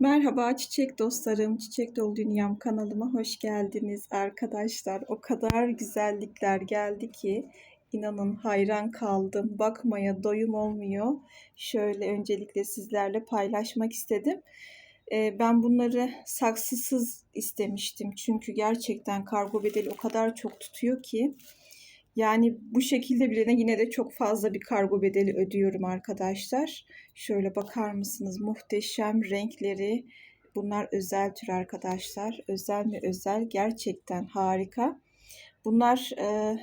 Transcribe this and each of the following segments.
Merhaba çiçek dostlarım, Çiçek Dolu Dünyam kanalıma hoş geldiniz arkadaşlar. O kadar güzellikler geldi ki inanın hayran kaldım. Bakmaya doyum olmuyor. Şöyle öncelikle sizlerle paylaşmak istedim. Ee, ben bunları saksısız istemiştim. Çünkü gerçekten kargo bedeli o kadar çok tutuyor ki. Yani bu şekilde bile yine de çok fazla bir kargo bedeli ödüyorum arkadaşlar. Şöyle bakar mısınız? Muhteşem renkleri. Bunlar özel tür arkadaşlar. Özel mi özel? Gerçekten harika. Bunlar e,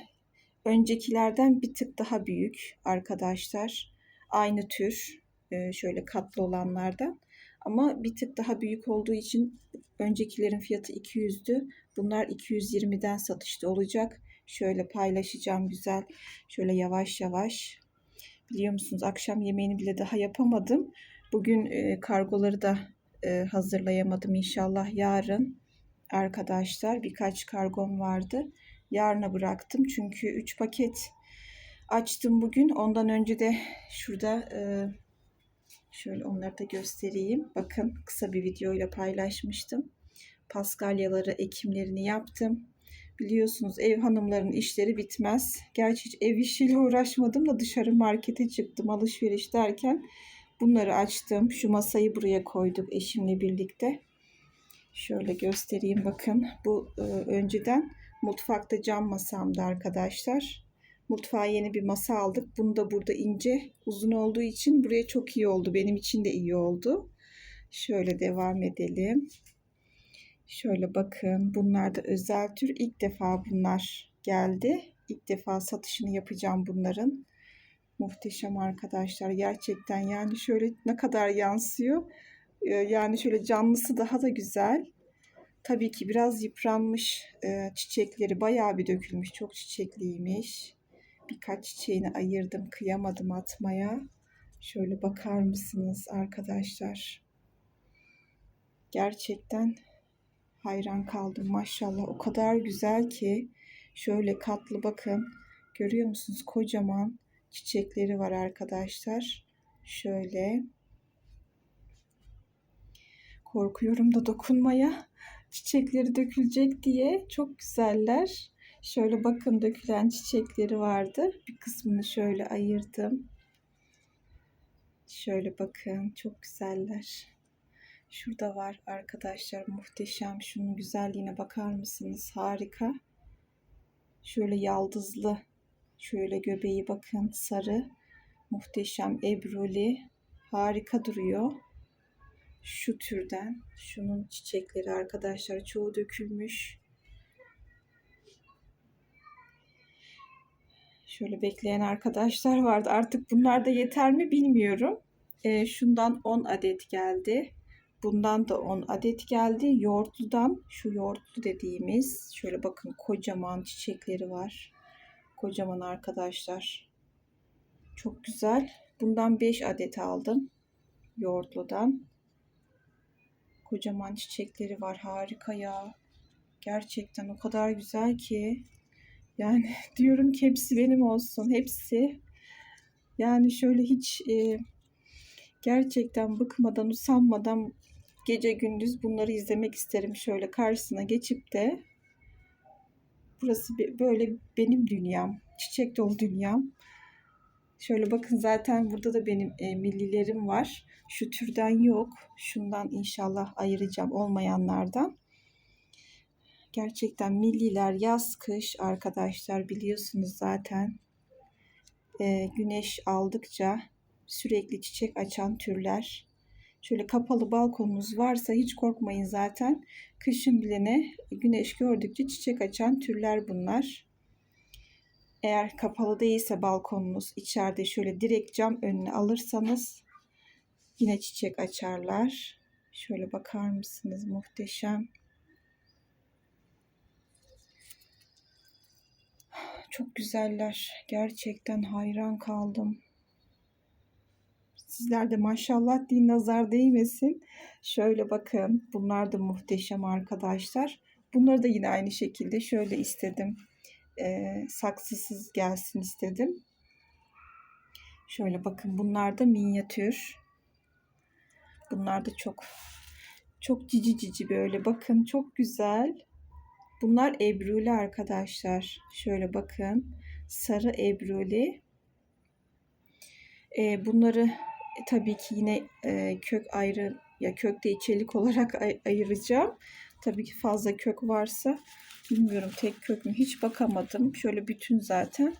öncekilerden bir tık daha büyük arkadaşlar. Aynı tür. E, şöyle katlı olanlardan. Ama bir tık daha büyük olduğu için öncekilerin fiyatı 200'dü. Bunlar 220'den satışta olacak. Şöyle paylaşacağım güzel. Şöyle yavaş yavaş. Biliyor musunuz akşam yemeğini bile daha yapamadım. Bugün e, kargoları da e, hazırlayamadım inşallah yarın. Arkadaşlar birkaç kargom vardı. Yarına bıraktım çünkü 3 paket açtım bugün. Ondan önce de şurada e, şöyle onları da göstereyim. Bakın kısa bir videoyla paylaşmıştım. Paskalyaları ekimlerini yaptım. Biliyorsunuz ev hanımların işleri bitmez. Gerçi hiç ev işiyle uğraşmadım da dışarı markete çıktım alışveriş derken bunları açtım. Şu masayı buraya koyduk eşimle birlikte. Şöyle göstereyim bakın. Bu e, önceden mutfakta cam masamdı arkadaşlar. Mutfağa yeni bir masa aldık. Bunu da burada ince uzun olduğu için buraya çok iyi oldu. Benim için de iyi oldu. Şöyle devam edelim. Şöyle bakın bunlar da özel tür. İlk defa bunlar geldi. İlk defa satışını yapacağım bunların. Muhteşem arkadaşlar. Gerçekten yani şöyle ne kadar yansıyor. Ee, yani şöyle canlısı daha da güzel. Tabii ki biraz yıpranmış e, çiçekleri bayağı bir dökülmüş. Çok çiçekliymiş. Birkaç çiçeğini ayırdım. Kıyamadım atmaya. Şöyle bakar mısınız arkadaşlar? Gerçekten hayran kaldım maşallah. O kadar güzel ki şöyle katlı bakın. Görüyor musunuz? Kocaman çiçekleri var arkadaşlar. Şöyle. Korkuyorum da dokunmaya. Çiçekleri dökülecek diye. Çok güzeller. Şöyle bakın dökülen çiçekleri vardı. Bir kısmını şöyle ayırdım. Şöyle bakın çok güzeller. Şurada var arkadaşlar muhteşem. Şunun güzelliğine bakar mısınız? Harika. Şöyle yaldızlı. Şöyle göbeği bakın sarı. Muhteşem ebruli. Harika duruyor. Şu türden. Şunun çiçekleri arkadaşlar çoğu dökülmüş. Şöyle bekleyen arkadaşlar vardı. Artık bunlar da yeter mi bilmiyorum. E, şundan 10 adet geldi. Bundan da 10 adet geldi. Yoğurtludan şu yoğurtlu dediğimiz şöyle bakın kocaman çiçekleri var. Kocaman arkadaşlar. Çok güzel. Bundan 5 adet aldım. Yoğurtludan. Kocaman çiçekleri var. Harika ya. Gerçekten o kadar güzel ki. Yani diyorum ki hepsi benim olsun. Hepsi. Yani şöyle hiç e, gerçekten bıkmadan, usanmadan gece gündüz bunları izlemek isterim. Şöyle karşısına geçip de burası böyle benim dünyam. Çiçek dolu dünyam. Şöyle bakın zaten burada da benim e, millilerim var. Şu türden yok. Şundan inşallah ayıracağım olmayanlardan. Gerçekten milliler yaz kış arkadaşlar biliyorsunuz zaten. E, güneş aldıkça sürekli çiçek açan türler. Şöyle kapalı balkonunuz varsa hiç korkmayın zaten. Kışın bilene güneş gördükçe çiçek açan türler bunlar. Eğer kapalı değilse balkonunuz içeride şöyle direkt cam önüne alırsanız yine çiçek açarlar. Şöyle bakar mısınız muhteşem. Çok güzeller. Gerçekten hayran kaldım. Sizler de maşallah din nazar değmesin. Şöyle bakın. Bunlar da muhteşem arkadaşlar. Bunları da yine aynı şekilde şöyle istedim. E, saksısız gelsin istedim. Şöyle bakın bunlar da minyatür. Bunlar da çok Çok cici cici böyle. Bakın çok güzel. Bunlar ebruli arkadaşlar. Şöyle bakın. Sarı ebruli. Ee, bunları tabii ki yine e, kök ayrı ya kök değil çelik olarak ay- ayıracağım. Tabii ki fazla kök varsa bilmiyorum tek kök mü hiç bakamadım. Şöyle bütün zaten.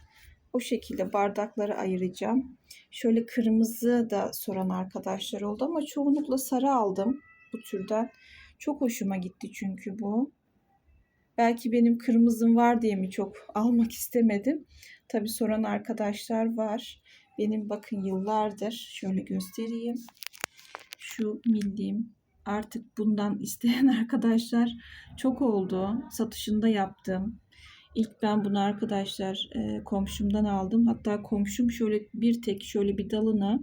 O şekilde bardakları ayıracağım. Şöyle kırmızı da soran arkadaşlar oldu ama çoğunlukla sarı aldım bu türden. Çok hoşuma gitti çünkü bu. Belki benim kırmızım var diye mi çok almak istemedim. Tabi soran arkadaşlar var. Benim bakın yıllardır şöyle göstereyim. Şu millim artık bundan isteyen arkadaşlar çok oldu. Satışında yaptım. İlk ben bunu arkadaşlar e, komşumdan aldım. Hatta komşum şöyle bir tek şöyle bir dalını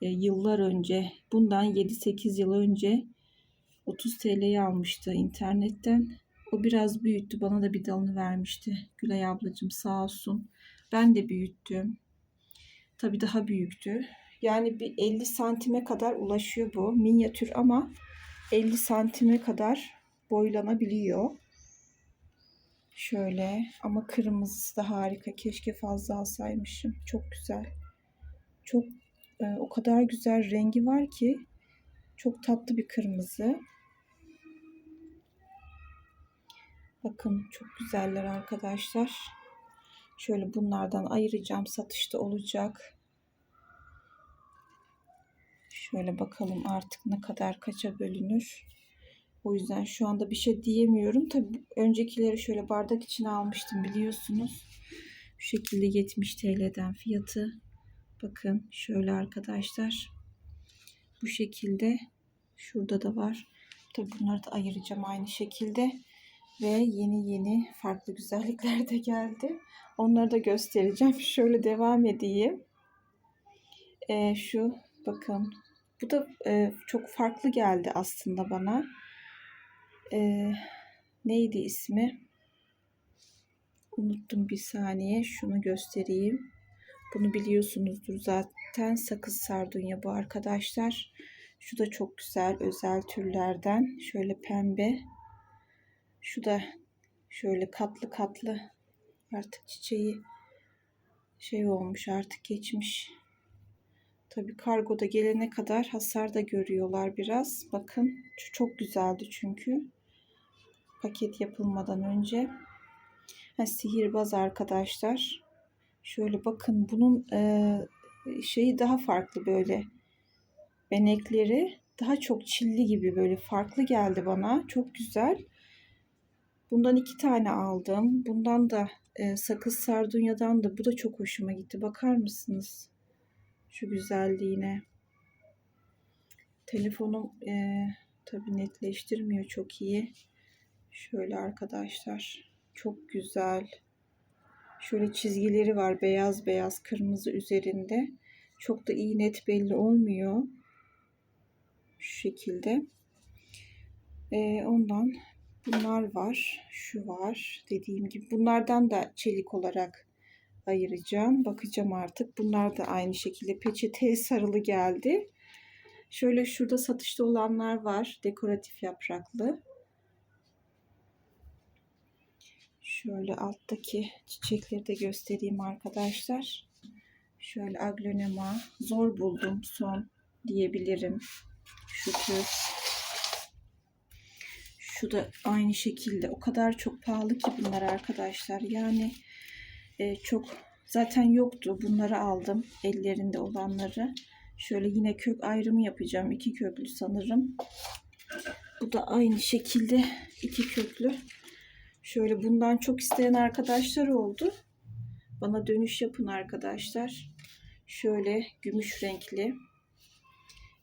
e, yıllar önce bundan 7-8 yıl önce 30 TL'ye almıştı internetten. O biraz büyüttü. Bana da bir dalını vermişti. Gülay ablacığım sağ olsun. Ben de büyüttüm. Tabii daha büyüktü. Yani bir 50 santime kadar ulaşıyor bu. Minyatür ama 50 santime kadar boylanabiliyor. Şöyle ama kırmızısı da harika. Keşke fazla alsaymışım. Çok güzel. Çok e, o kadar güzel rengi var ki çok tatlı bir kırmızı. Bakın çok güzeller arkadaşlar. Şöyle bunlardan ayıracağım. Satışta olacak. Şöyle bakalım artık ne kadar kaça bölünür. O yüzden şu anda bir şey diyemiyorum. Tabii öncekileri şöyle bardak içine almıştım biliyorsunuz. Şu şekilde 70 TL'den fiyatı. Bakın şöyle arkadaşlar. Bu şekilde. Şurada da var. Tabii bunları da ayıracağım aynı şekilde. Ve yeni yeni farklı güzellikler de geldi. Onları da göstereceğim. Şöyle devam edeyim. Ee, şu bakın. Bu da e, çok farklı geldi aslında bana. Ee, neydi ismi? Unuttum bir saniye. Şunu göstereyim. Bunu biliyorsunuzdur zaten. Sakız sardunya bu arkadaşlar. Şu da çok güzel özel türlerden. Şöyle pembe. Şu da şöyle katlı katlı artık çiçeği şey olmuş artık geçmiş. Tabii kargoda gelene kadar hasar da görüyorlar biraz. Bakın çok güzeldi çünkü. Paket yapılmadan önce. Ha, sihirbaz arkadaşlar. Şöyle bakın bunun e, şeyi daha farklı böyle. Benekleri daha çok çilli gibi böyle farklı geldi bana. Çok güzel. Bundan iki tane aldım. Bundan da e, sakız sardunyadan da bu da çok hoşuma gitti. Bakar mısınız? Şu güzelliğine. Telefonum e, tabi netleştirmiyor çok iyi. Şöyle arkadaşlar. Çok güzel. Şöyle çizgileri var. Beyaz beyaz kırmızı üzerinde. Çok da iyi net belli olmuyor. Şu şekilde. E, ondan bunlar var. Şu var. Dediğim gibi. Bunlardan da çelik olarak ayıracağım. Bakacağım artık. Bunlar da aynı şekilde peçeteye sarılı geldi. Şöyle şurada satışta olanlar var. Dekoratif yapraklı. Şöyle alttaki çiçekleri de göstereyim arkadaşlar. Şöyle aglonema zor buldum son diyebilirim. Şu tür. Şu da aynı şekilde. O kadar çok pahalı ki bunlar arkadaşlar. Yani e, çok zaten yoktu. Bunları aldım. Ellerinde olanları. Şöyle yine kök ayrımı yapacağım. iki köklü sanırım. Bu da aynı şekilde iki köklü. Şöyle bundan çok isteyen arkadaşlar oldu. Bana dönüş yapın arkadaşlar. Şöyle gümüş renkli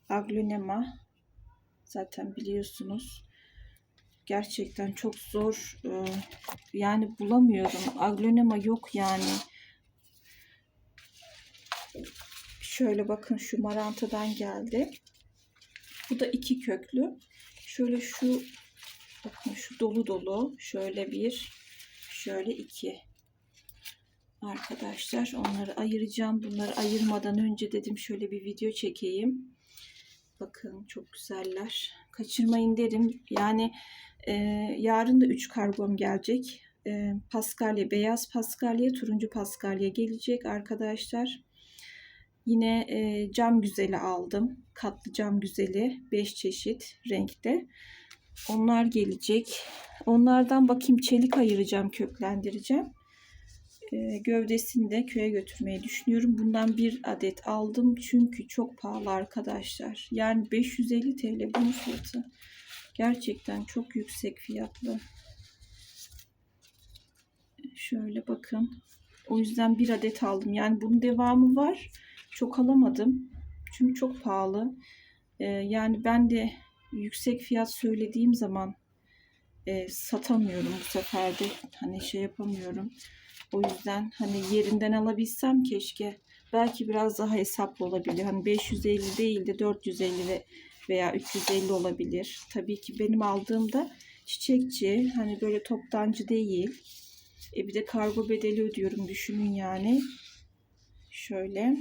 aglonema zaten biliyorsunuz. Gerçekten çok zor. Ee, yani bulamıyorum. Aglonema yok yani. Şöyle bakın şu marantadan geldi. Bu da iki köklü. Şöyle şu bakın şu dolu dolu. Şöyle bir, şöyle iki. Arkadaşlar onları ayıracağım. Bunları ayırmadan önce dedim şöyle bir video çekeyim. Bakın çok güzeller. Kaçırmayın derim. Yani e, yarın da 3 kargom gelecek. E, Paskalya, beyaz Paskalya, turuncu Paskalya gelecek arkadaşlar. Yine e, cam güzeli aldım. Katlı cam güzeli 5 çeşit renkte. Onlar gelecek. Onlardan bakayım çelik ayıracağım, köklendireceğim. E, gövdesini de köye götürmeyi düşünüyorum. Bundan bir adet aldım çünkü çok pahalı arkadaşlar. Yani 550 TL bunun fiyatı. Gerçekten çok yüksek fiyatlı. Şöyle bakın. O yüzden bir adet aldım. Yani bunun devamı var. Çok alamadım. Çünkü çok pahalı. Ee, yani ben de yüksek fiyat söylediğim zaman e, satamıyorum bu sefer de. Hani şey yapamıyorum. O yüzden hani yerinden alabilsem keşke. Belki biraz daha hesaplı olabilir. Hani 550 değil de 450 ve veya 350 olabilir. Tabii ki benim aldığımda çiçekçi hani böyle toptancı değil. E bir de kargo bedeli ödüyorum düşünün yani. Şöyle.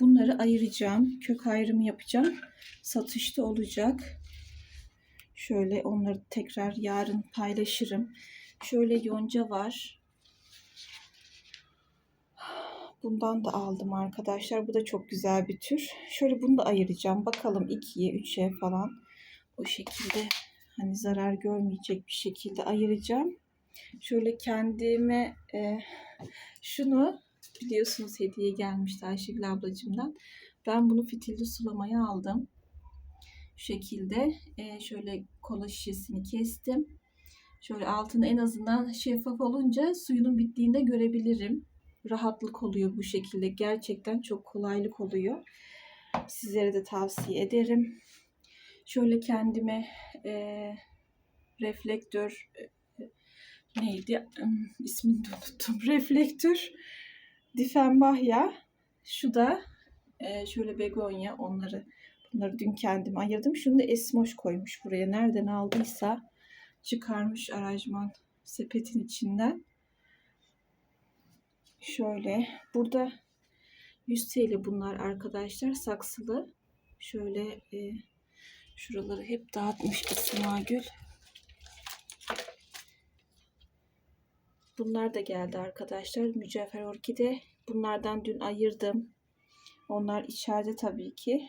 Bunları ayıracağım. Kök ayrımı yapacağım. Satışta olacak. Şöyle onları tekrar yarın paylaşırım. Şöyle yonca var. Bundan da aldım arkadaşlar. Bu da çok güzel bir tür. Şöyle bunu da ayıracağım. Bakalım 2'ye 3'e falan. O şekilde hani zarar görmeyecek bir şekilde ayıracağım. Şöyle kendime e, şunu biliyorsunuz hediye gelmişti Ayşegül ablacığımdan. Ben bunu fitilli sulamaya aldım. Şu şekilde e, şöyle kola şişesini kestim. Şöyle altını en azından şeffaf olunca suyunun bittiğinde görebilirim. Rahatlık oluyor bu şekilde. Gerçekten çok kolaylık oluyor. Sizlere de tavsiye ederim. Şöyle kendime e, reflektör e, neydi ismini de unuttum. Reflektör Difenbahya. Şu da e, şöyle begonya onları bunları dün kendim ayırdım. Şunu da esmoş koymuş buraya. Nereden aldıysa çıkarmış aranjman sepetin içinden. Şöyle burada 100 TL bunlar arkadaşlar saksılı. Şöyle e, şuraları hep dağıtmış Esma Gül. Bunlar da geldi arkadaşlar. Mücevher orkide. Bunlardan dün ayırdım. Onlar içeride tabii ki.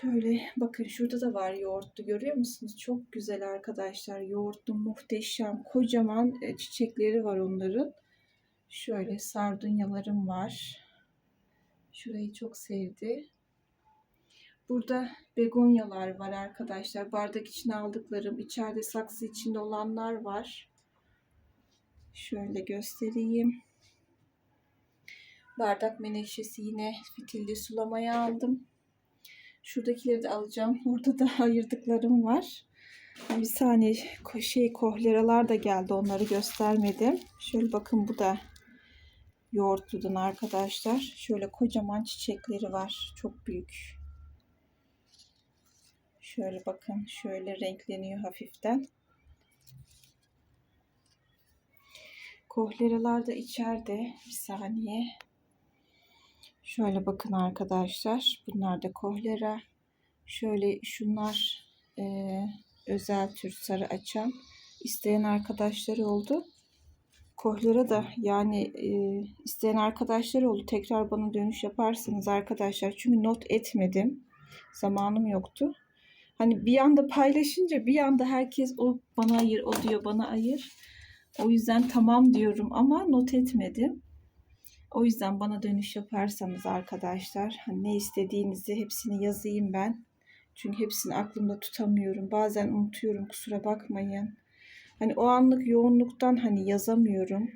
Şöyle bakın şurada da var yoğurtlu görüyor musunuz? Çok güzel arkadaşlar. Yoğurtlu muhteşem. Kocaman e, çiçekleri var onların. Şöyle sardunyalarım var. Şurayı çok sevdi. Burada begonyalar var arkadaşlar. Bardak içine aldıklarım. içeride saksı içinde olanlar var. Şöyle göstereyim. Bardak menekşesi yine fitilli sulamaya aldım. Şuradakileri de alacağım. Orada da ayırdıklarım var. Bir saniye şey kohleralar da geldi. Onları göstermedim. Şöyle bakın bu da yoğurtludan arkadaşlar. Şöyle kocaman çiçekleri var. Çok büyük. Şöyle bakın şöyle renkleniyor hafiften. Kohleralar da içeride. Bir saniye. Şöyle bakın arkadaşlar. Bunlar da kohlera. Şöyle şunlar e, özel tür sarı açan isteyen arkadaşları oldu. Kohlera da yani e, isteyen arkadaşlar oldu. Tekrar bana dönüş yaparsınız arkadaşlar. Çünkü not etmedim. Zamanım yoktu. Hani bir anda paylaşınca bir anda herkes o bana ayır, o diyor bana ayır. O yüzden tamam diyorum ama not etmedim. O yüzden bana dönüş yaparsanız arkadaşlar hani ne istediğinizi hepsini yazayım ben. Çünkü hepsini aklımda tutamıyorum. Bazen unutuyorum kusura bakmayın. Hani o anlık yoğunluktan hani yazamıyorum.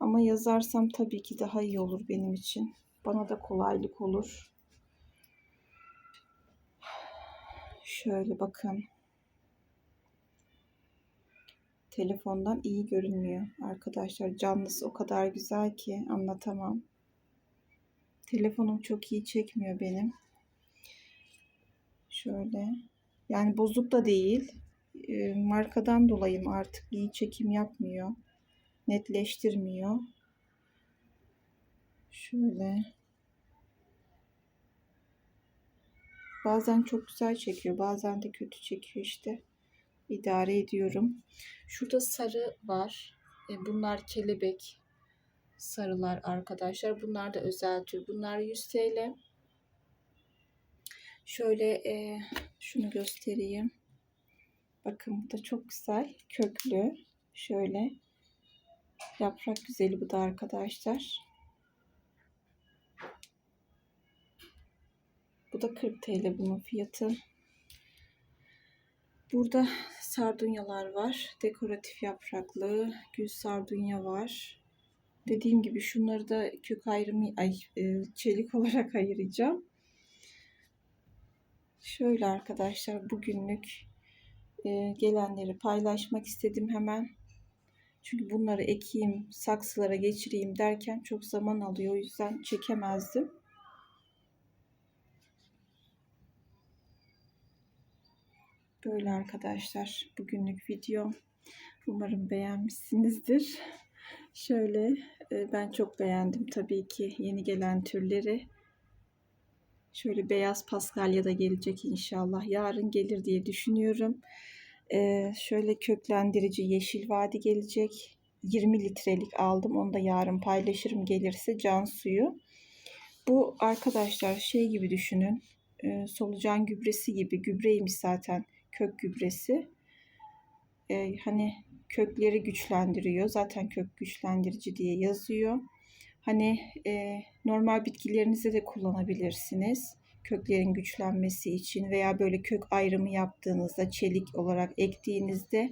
Ama yazarsam tabii ki daha iyi olur benim için. Bana da kolaylık olur. Şöyle bakın. Telefondan iyi görünmüyor arkadaşlar. Canlısı o kadar güzel ki anlatamam. Telefonum çok iyi çekmiyor benim. Şöyle. Yani bozuk da değil. E, markadan dolayı artık iyi çekim yapmıyor. Netleştirmiyor. Şöyle. Bazen çok güzel çekiyor, bazen de kötü çekiyor işte. İdare ediyorum. Şurada sarı var. E, bunlar kelebek sarılar arkadaşlar. Bunlar da özel tür. Bunlar 100 TL. Şöyle e, şunu göstereyim. Bakın bu da çok güzel. Köklü. Şöyle. Yaprak güzeli bu da arkadaşlar. Bu da 40 TL bunun fiyatı. Burada sardunyalar var. Dekoratif yapraklı. Gül sardunya var. Dediğim gibi şunları da kök ayrımı, ay, e, çelik olarak ayıracağım. Şöyle arkadaşlar bugünlük e, gelenleri paylaşmak istedim hemen. Çünkü bunları ekeyim, saksılara geçireyim derken çok zaman alıyor. O yüzden çekemezdim. Böyle arkadaşlar bugünlük video. Umarım beğenmişsinizdir. Şöyle e, ben çok beğendim tabii ki yeni gelen türleri. Şöyle beyaz paskalya da gelecek inşallah. Yarın gelir diye düşünüyorum. Ee, şöyle köklendirici yeşil vadi gelecek. 20 litrelik aldım. Onu da yarın paylaşırım gelirse can suyu. Bu arkadaşlar şey gibi düşünün. E, solucan gübresi gibi gübreymiş zaten kök gübresi. E, hani kökleri güçlendiriyor. Zaten kök güçlendirici diye yazıyor. Hani e, normal bitkilerinize de kullanabilirsiniz. Köklerin güçlenmesi için veya böyle kök ayrımı yaptığınızda çelik olarak ektiğinizde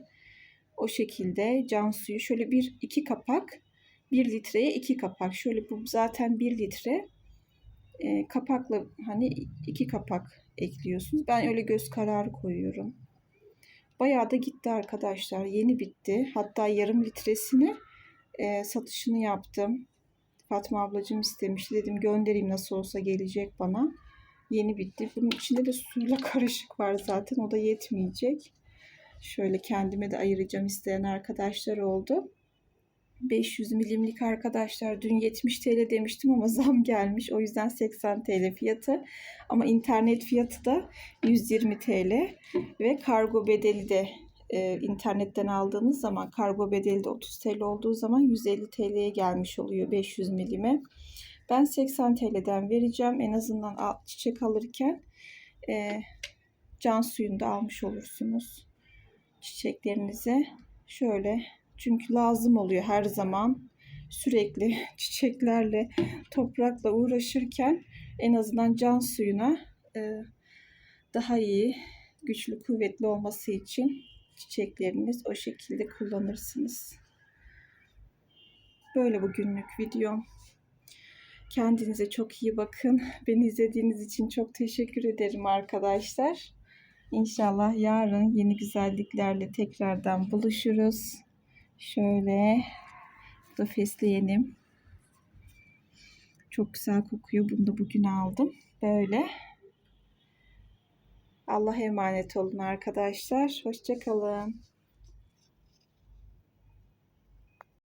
o şekilde can suyu şöyle bir iki kapak bir litreye iki kapak şöyle bu zaten bir litre e, kapakla hani iki kapak ekliyorsunuz. Ben öyle göz kararı koyuyorum. Bayağı da gitti arkadaşlar. Yeni bitti. Hatta yarım litresini e, satışını yaptım. Fatma ablacığım istemiş. Dedim göndereyim nasıl olsa gelecek bana. Yeni bitti. Bunun içinde de suyla karışık var zaten. O da yetmeyecek. Şöyle kendime de ayıracağım isteyen arkadaşlar oldu. 500 milimlik arkadaşlar dün 70 TL demiştim ama zam gelmiş. O yüzden 80 TL fiyatı. Ama internet fiyatı da 120 TL ve kargo bedeli de e, internetten aldığınız zaman kargo bedeli de 30 TL olduğu zaman 150 TL'ye gelmiş oluyor 500 milime. Ben 80 TL'den vereceğim. En azından çiçek alırken e, can suyunu da almış olursunuz çiçeklerinize. Şöyle çünkü lazım oluyor her zaman. Sürekli çiçeklerle, toprakla uğraşırken en azından can suyuna e, daha iyi, güçlü, kuvvetli olması için çiçekleriniz o şekilde kullanırsınız. Böyle bugünlük videom. Kendinize çok iyi bakın. Beni izlediğiniz için çok teşekkür ederim arkadaşlar. İnşallah yarın yeni güzelliklerle tekrardan buluşuruz. Şöyle da fesleğenim. Çok güzel kokuyor. Bunu da bugün aldım. Böyle. Allah'a emanet olun arkadaşlar. Hoşçakalın.